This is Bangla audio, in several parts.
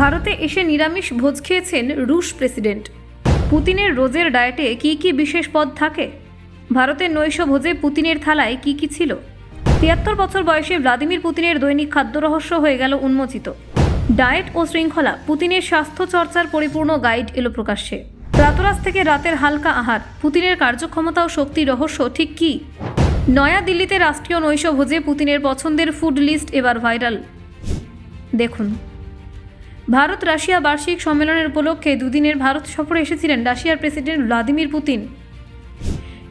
ভারতে এসে নিরামিষ ভোজ খেয়েছেন রুশ প্রেসিডেন্ট। পুতিনের রোজের ডায়েটে কি কি বিশেষ পদ থাকে? ভারতের নৈশ ভোজে পুতিনের থালায় কি কি ছিল? তিয়াত্তর বছর বয়সে ভ্লাদিমির পুতিনের দৈনিক খাদ্য রহস্য হয়ে গেল উন্মোচিত। ডায়েট ও শৃঙ্খলা, পুতিনের স্বাস্থ্য চর্চার পরিপূর্ণ গাইড এলো প্রকাশ্যে। প্রাতরাশ থেকে রাতের হালকা আহার, পুতিনের কার্যক্ষমতা ও শক্তির রহস্য ঠিক কী? নয়াদিল্লিতে রাষ্ট্রীয় নৈশ ভোজে পুতিনের পছন্দের ফুড লিস্ট এবার ভাইরাল। দেখুন। ভারত রাশিয়া বার্ষিক সম্মেলনের উপলক্ষে দুদিনের ভারত সফরে এসেছিলেন রাশিয়ার প্রেসিডেন্ট ভ্লাদিমির পুতিন।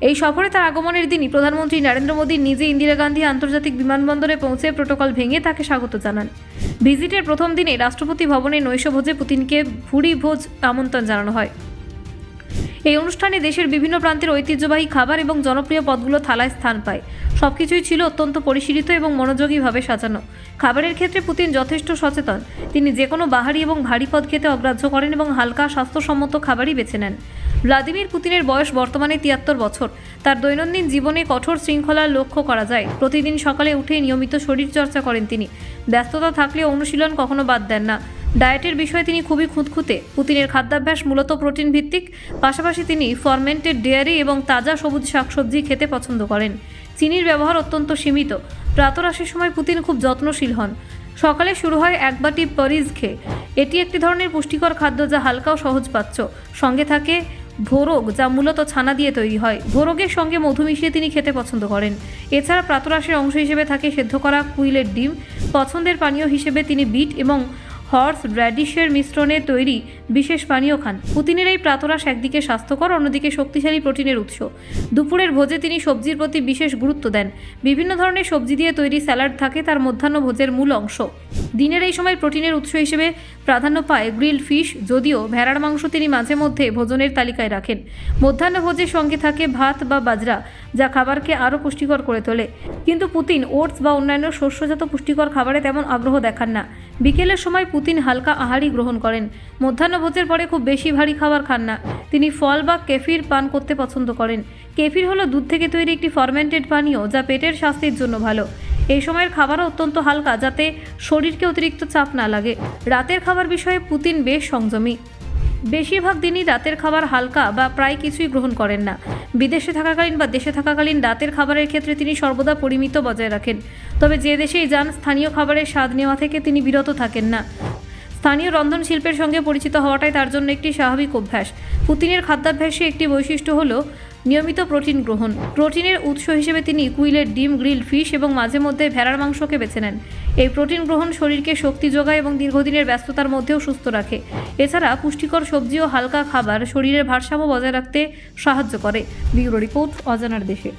এই সফরে তার আগমনের দিনই প্রধানমন্ত্রী নরেন্দ্র মোদী নিজে ইন্দিরা গান্ধী আন্তর্জাতিক বিমানবন্দরে পৌঁছে প্রোটোকল ভেঙে তাকে স্বাগত জানান। ভিজিটের প্রথম দিনে রাষ্ট্রপতি ভবনে নৈশভোজে পুতিনকে ভুড়ি ভোজ আমন্ত্রণ জানানো হয়। এই অনুষ্ঠানে দেশের বিভিন্ন প্রান্তের ঐতিহ্যবাহী খাবার এবং জনপ্রিয় পদগুলো থালায় স্থান পায়। সবকিছুই ছিল অত্যন্ত পরিশীলিত এবং মনোযোগীভাবে সাজানো। খাবারের ক্ষেত্রে পুতিন যথেষ্ট সচেতন। তিনি যে কোনো বাহারি এবং ভারী পদ খেতে অগ্রাহ্য করেন এবং হালকা স্বাস্থ্যসম্মত খাবারই বেছে নেন। ভ্লাদিমির পুতিনের বয়স বর্তমানে তিয়াত্তর বছর। তার দৈনন্দিন জীবনে কঠোর শৃঙ্খলার লক্ষ্য করা যায়। প্রতিদিন সকালে উঠে নিয়মিত শরীরচর্চা করেন তিনি। ব্যস্ততা থাকলেও অনুশীলন কখনো বাদ দেন না। ডায়েটের বিষয়ে তিনি খুবই খুঁতখুঁতে। পুতিনের খাদ্যাভ্যাস মূলত প্রোটিন ভিত্তিক পাশাপাশি তিনি ফরমেন্টেড ডেয়ারি এবং তাজা সবুজ শাকসবজি খেতে পছন্দ করেন। চিনির ব্যবহার অত্যন্ত সীমিত। প্রাতরাশের সময় পুতিন খুব যত্নশীল হন। সকালে শুরু হয় এক বাটি পরিজ খেয়ে। এটি একটি ধরনের পুষ্টিকর খাদ্য যা হালকা ও সহজপাচ্য সঙ্গে থাকে ভোরগ, যা মূলত ছানা দিয়ে তৈরি হয়। ভোরগের সঙ্গে মধু মিশিয়ে তিনি খেতে পছন্দ করেন। এছাড়া প্রাতরাশের অংশ হিসেবে থাকে সেদ্ধ করা কুইলের ডিম। পছন্দের পানীয় হিসেবে তিনি বিট এবং হর্স র্যাডিশের মিশ্রণে তৈরি বিশেষ পানীয় খান। পুতিনের এই প্রাতরাশ একদিকে স্বাস্থ্যকর, অন্যদিকে শক্তিশালী প্রোটিনের উৎস। দুপুরের ভোজে তিনি সবজির প্রতি বিশেষ গুরুত্ব দেন। বিভিন্ন ধরনের সবজি দিয়ে তৈরি স্যালাড থাকে, তার মধ্যাহ্ন ভোজের মূল অংশ। দিনের এই সময় প্রোটিনের উৎস হিসেবে প্রাধান্য পায় গ্রিল ফিশ, যদিও ভেড়ার মাংস তিনি মাঝে মধ্যে ভোজনের তালিকায় রাখেন। মধ্যাহ্ন ভোজের সঙ্গে থাকে ভাত বা বাজরা, যা খাবারকে আরও পুষ্টিকর করে তোলে। কিন্তু পুতিন ওটস বা অন্যান্য শস্যজাত পুষ্টিকর খাবারে তেমন আগ্রহ দেখান না। বিকেলের সময় হালকা আহারই গ্রহণ করেন। মধ্যাহ্নভোজের পরে খুব বেশি ভারী খাবার খান না। তিনি ফল বা কেফির পান করতে পছন্দ করেন। কেফির হলো দুধ থেকে তৈরি একটি ফরমেন্টেড পানীয় যা পেটের স্বাস্থ্যের জন্য ভালো। এই সময়ের খাবারও অত্যন্ত হালকা, যাতে শরীরকে অতিরিক্ত চাপ না লাগে। রাতের খাবার বিষয়ে পুতিন বেশ সংযমী। বেশিরভাগ দিনই রাতের খাবার হালকা বা প্রায় কিছুই গ্রহণ করেন না। বিদেশে থাকাকালীন বা দেশে থাকাকালীন রাতের খাবারের ক্ষেত্রে তিনি সর্বদা পরিমিত বজায় রাখেন। তবে যে দেশেই যান, স্থানীয় খাবারের স্বাদ নেওয়া থেকে তিনি বিরত থাকেন না। স্থানীয় রন্ধন শিল্পের সঙ্গে পরিচিত হওয়াটাই তার জন্য একটি স্বাভাবিক অভ্যাস। পুতিনের খাদ্যাভ্যাসে একটি বৈশিষ্ট্য হলো নিয়মিত প্রোটিন গ্রহণ। প্রোটিনের উৎস হিসেবে তিনি কুইলের ডিম, গ্রিল, ফিশ এবং মাঝে মধ্যে ভেড়ার মাংসকে বেছে নেন। এই প্রোটিন গ্রহণ শরীরকে শক্তি যোগায় এবং দীর্ঘদিনের ব্যস্ততার মধ্যেও সুস্থ রাখে। এছাড়া পুষ্টিকর সবজি ও হালকা খাবার শরীরের ভারসাম্য বজায় রাখতে সাহায্য করে। ব্যুরো রিপোর্ট, অজানার দেশে।